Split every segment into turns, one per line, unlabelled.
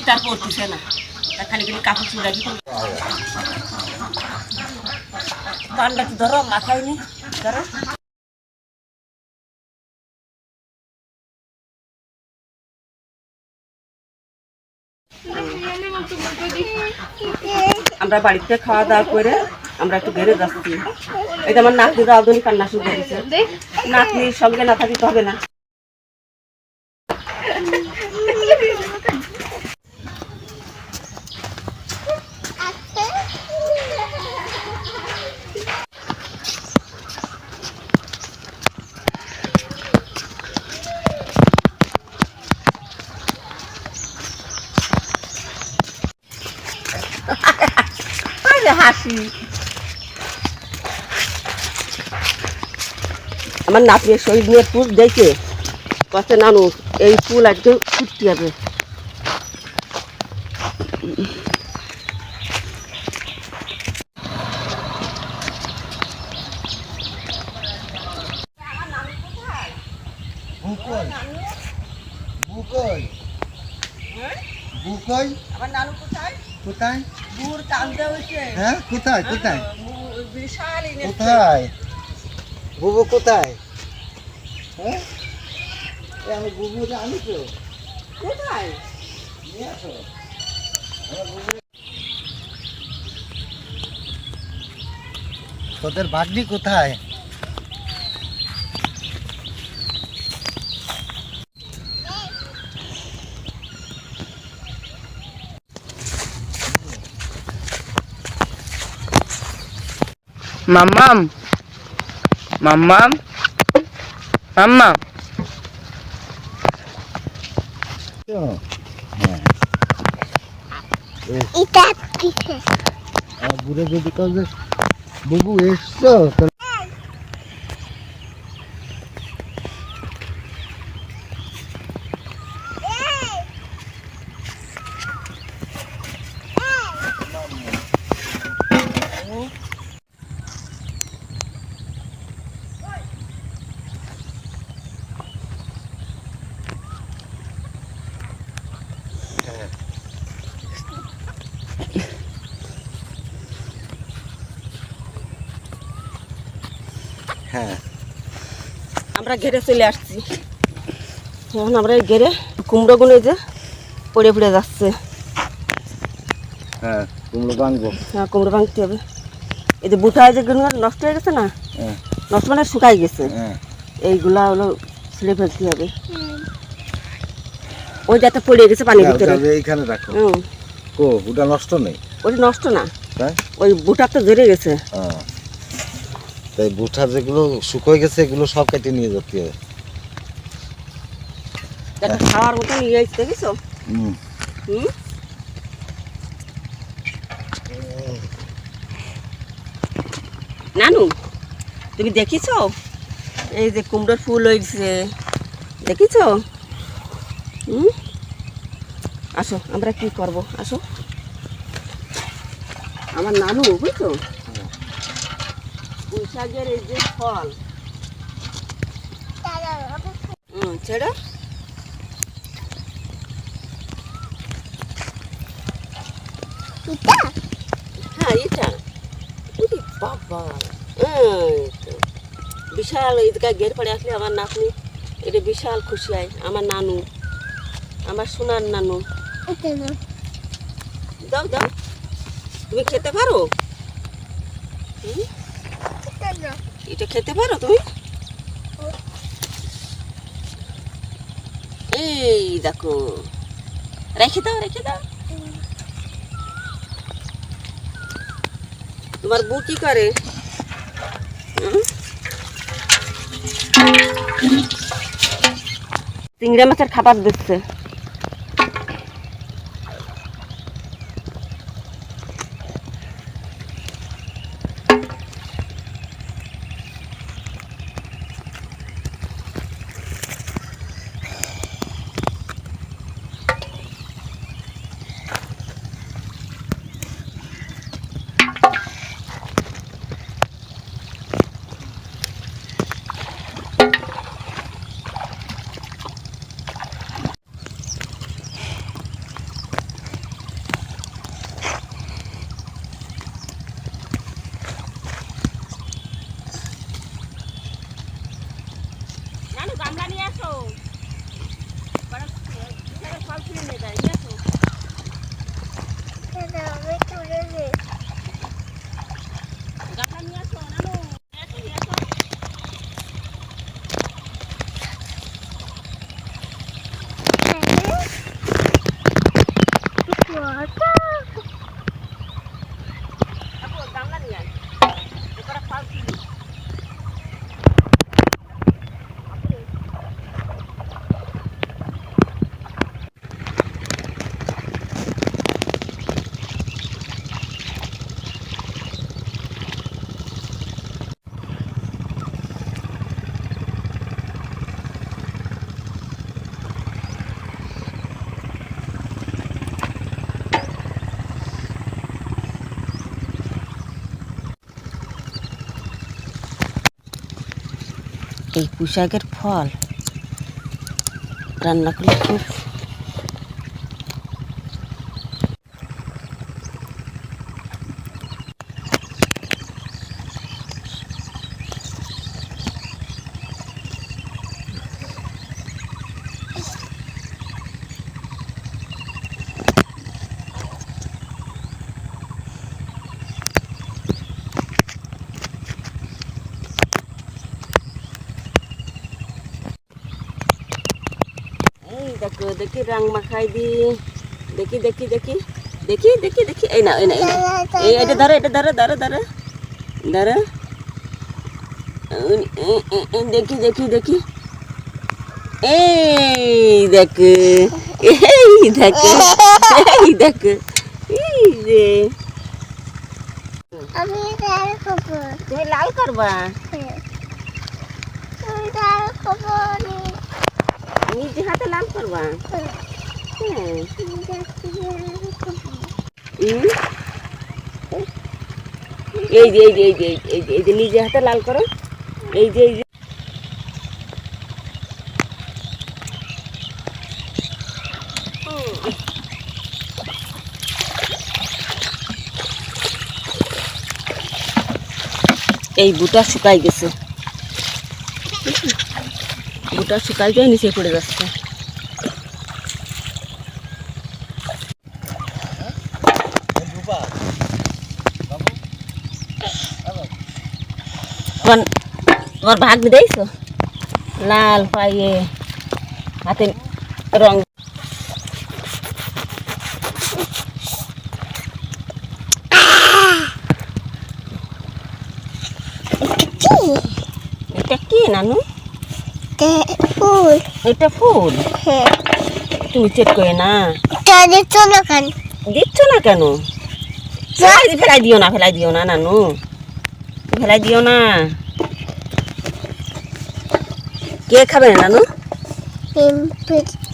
শীত আর পড়তেছে না। তা খালি খালি কাপড় চুড়া কি ধরো মাথায় নি ধরো আমরা বাড়িতে খাওয়া দাওয়া করে আমরা একটু বেড়ে যাচ্ছি। এটা আমার নাতনিরা আধুনিক কান্না শুরু করেছে। নাতনির সঙ্গে না থাকিতে হবে না। হাসি আমার নাতিয়ে শহীদ নিয়ে ফুল দেখে কত নানু এই ফুল একদম ফুটতে হবে। আমার নানু কোথায়? হয়েছে।
হ্যাঁ কোথায় কোথায়?
বিশাল
কোথায়? বুবু কোথায়? হ্যাঁ? আমি বুবু আনি তো।
কোথায়?
নিয়ে আসো। তোদের বাগনি কোথায়?
এটা কিসে
আর বুড়ো যদি কাজ বুবু এসছো তো হ্যাঁ
আমরা ঘেরে চলে আসছি। এখন আমরা এই ঘেরে কুমড়ো গুনে যে পড়ে পড়ে যাচ্ছে।
হ্যাঁ কুমড়ো
হ্যাঁ কুমড়ো ভাঙতে হবে। এই যে বুটা যে গুলো নষ্ট হয়ে গেছে না
হ্যাঁ।
নষ্ট মানে শুকাই গেছে।
হ্যাঁ।
এইগুলা হলো ছেড়ে ফেলতে হবে। ওই যাতে পড়ে গেছে পানির ভিতরে।
ওটা এইখানে রাখো।
হুম।
ওটা নষ্ট নেই।
ওটা নষ্ট না। ওই বুটা তো ধরে গেছে।
হ্যাঁ। তাই বুঠা যেগুলো শুকোয় গেছে এগুলো সব কেটে নিয়ে যেতে হবে
খাওয়ার মতো নিয়ে দেখেছ?
হুম।
হুম? নানু তুমি দেখিছো? এই যে কুমড়োর ফুল হয়েছে দেখিছো? হুম? আসো আমরা কি করব? আসো। আমার নানু বুঝছ? পুঁই শাকের এই যে ফল। হুম ছেড়ো। হ্যাঁ এটা বাবা। বিশাল ঈদগাহ গের পরে আসলে আমার নাতনি। এটা বিশাল খুশি হয় আমার নানু। আমার সোনার নানু। দাও দাও। তুমি খেতে পারো? হুম?
এটা
খেতে পারো তুমি? এই দেখো। রেখে দাও রেখে দাও। তোমার বউ কি করে? চিংড়ি মাছের খাবার দিচ্ছে। পুঁশাকের ফল। রান্না করলে খুব এই দেখো রং মাখাই দি। দেখি দেখি দেখি। দেখি দেখি দেখি। এই না এই না এই এটা ধরো এটা ধরো ধরো ধরো। ধরো। দেখি দেখি দেখি। এই দেখো। এই দেখো। এই দেখো। এই রে
আমি খবর।
তুমি লাল করবা?
তার খবর
নিজে হাতে লাল করবা? এই যে এই যে এই যে, এই যে এই যে নিজে হাতে লাল করো। এই যে এই যে। এই বুটা শুকাই গেছে। বুটা শুকাই যায় নিচে পড়ে যাচ্ছে। তোমার ভাগ দিয়েছ লাল পায়ে হাতে রং। এটা কি নানু?
ফুল।
এটা ফুল?
হ্যাঁ।
তুমি চেক করে না?
তাদের চলো কেন?
দিচ্ছ না কেন? ফেলাই দিও না ফেলাই দিও না নানু। ফেলাই দিও না। কে খাবে নানু?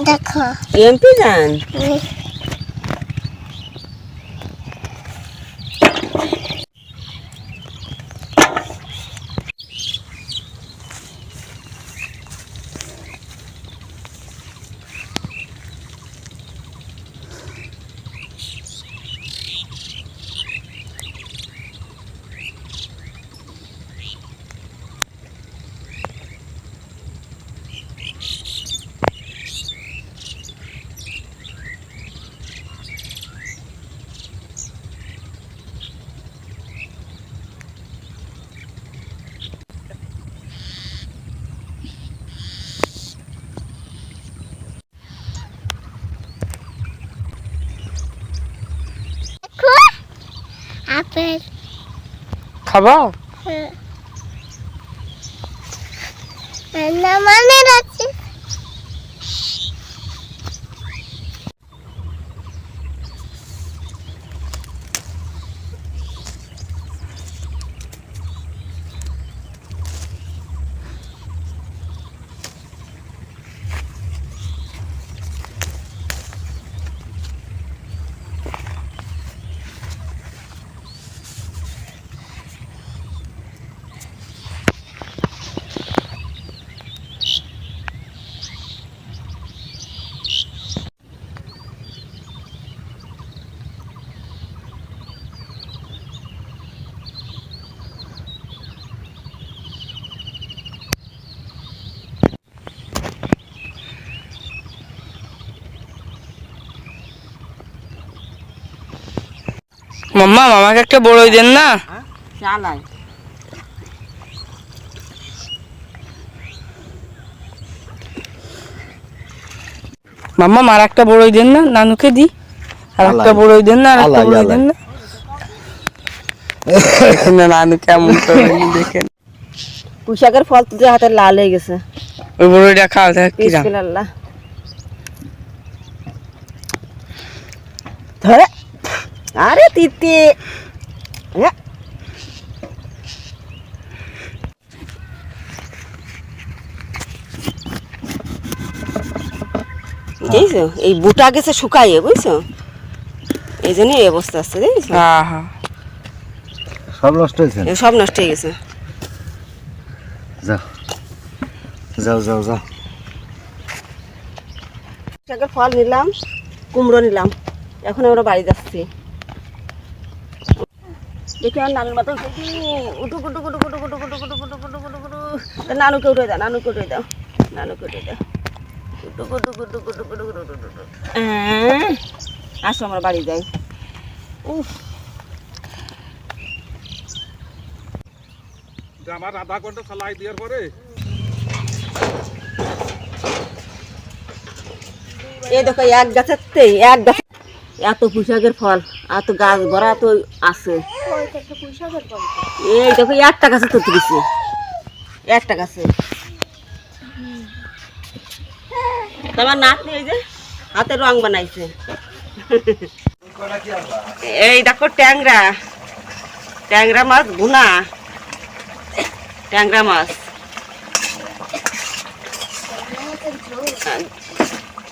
দেখো।
এমপি যান
আপেল
খাবা?
হ্যাঁ। মানে আছে
মাম্মা আমাকে একটা বড়ই দেন না?
চালাই
মাম্মা আর একটা বড়ই দেন না? নানুকে দি। আর একটা। বড়ই দেন না আর একটা বড়ই দেন না? না নানু কেমন করে দেখেন।
পুঁশাকের ফল তুলে হাতে লাল হয়ে গেছে।
ওই বড়ইটা খাওয়া দেখ
বিসমিল্লাহ। ধরে। আরে তিতি। হ্যাঁ। এই বুটা গেছে শুকাইয়ে বুঝছ? এই জন্য এই অবস্থা আছে দেখেছ?
হ্যাঁ হ্যাঁ।
সব নষ্ট হয়েছে?
সব নষ্ট হয়ে গেছে।
যাও। যাও যাও যাও।
ফল নিলাম কুমড়ো নিলাম। এখন আমরা বাড়ি যাচ্ছি। দেখি আমার নানুর মাথা উঠে কুটু কুটু কুটু কুটু কুটু কুটু কুটু কুটু কুটু কুটু নানুকে উঠে দাও নানুকে উঠে দাও নানুকে উঠে দাও কুটু কুটু কুটু কুটু কুটু কুটু কুটু আসো আমরা বাড়ি যাই উফ
আমার আধা ঘণ্টা চালাই দেওয়ার পরে
এই দেখো এক গাছের এক গাছ এত পুঁশাকের ফল, এত গাছ ভরা তো আছে। এই দেখো একটা গাছে তো তুলেছে একটা গাছে। তোমার নাতনি এই যে হাতে রং বানাইছে। এই দেখো ট্যাংরা। ট্যাংরা মাছ গুনা ট্যাংরা মাছ।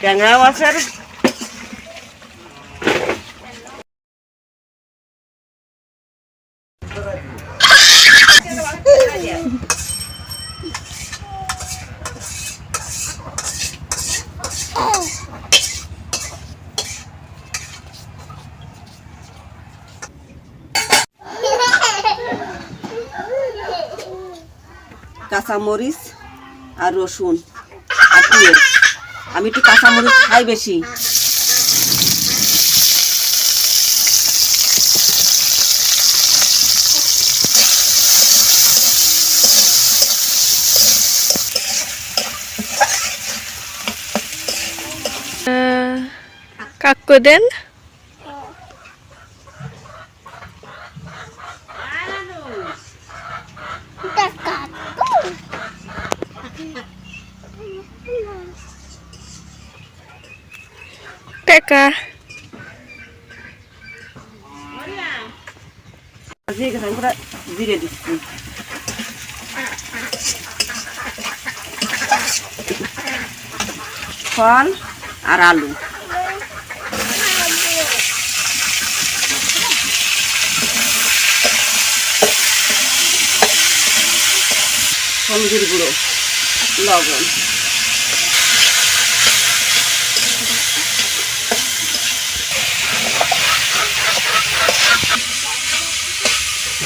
ট্যাংরা মাছের কাঁচামরিচ আর রসুন আর পেঁয়াজ। আমি একটু কাঁচামরিচ খাই বেশি।
কাকু দেন। টাকা।
ফল আর আলু। হলুদের গুঁড়ো লবণ।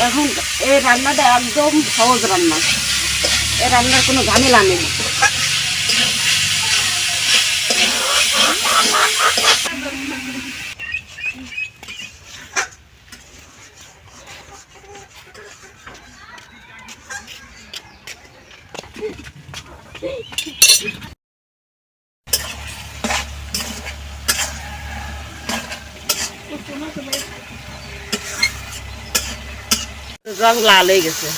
এখন এই রান্নাটা একদম সহজ রান্না। এই রান্নার কোনো ঝামেলা নেই। রং লাল হয়ে গেছে।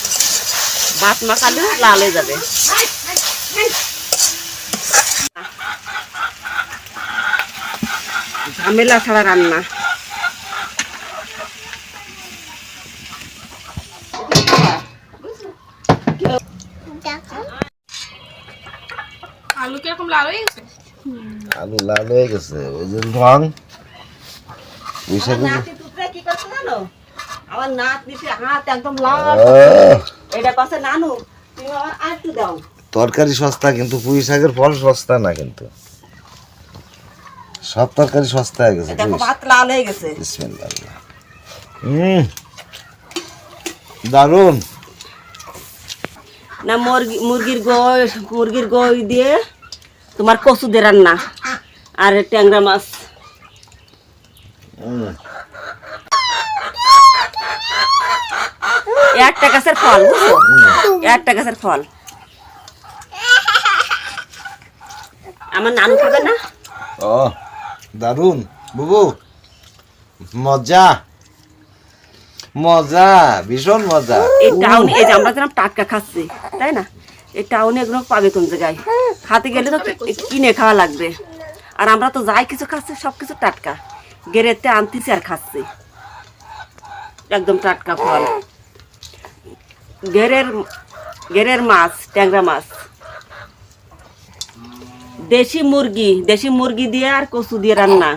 ভাত মাখালে লাল হয়ে যাবে। ঝামেলা ছাড়া রান্না।
আলু কীরকম লাল হয়ে গেছে?
আলু লাল হয়ে গেছে। ওই যে রং বুঝে গেছে
নাতি টুকরা কি করছে জানো আমার নাত হাত একদম লাল। এটা কাছে নানু তুমি আমার আর একটু দাও।
তরকারি সস্তা কিন্তু পুঁই শাকের ফল সস্তা না কিন্তু। সব তরকারি সস্তা হয়ে গেছে
দেখো ভাত লাল হয়ে গেছে।
বিসমিল্লাহ। হুম দারুণ
না মুরগি মুরগির গই মুরগির গই দিয়ে তোমার কচু দিয়ে রান্না আর ট্যাংরা মাছ।
হুম
একটা গাছের ফল বুঝছ? একটা গাছের ফল। আমার নানু খাবে না?
ও দারুণ বুবু মজা। মজা ভীষণ মজা।
এই টাউনে এই যে আমরা যেরকম টাটকা খাচ্ছি তাই না? এই টাউনে এগুলো পাবে কোন জায়গায়? খাতে গেলে তো কিনে খাওয়া লাগবে। আর আমরা তো যাই কিছু খাচ্ছি সব কিছু টাটকা। গেরেতে আনতেছি আর খাচ্ছি। একদম টাটকা ফল। গেরের গেরের মাছ ট্যাংরা মাছ দেশি মুরগি দেশি মুরগি দিয়ে আর কচু দিয়ে রান্না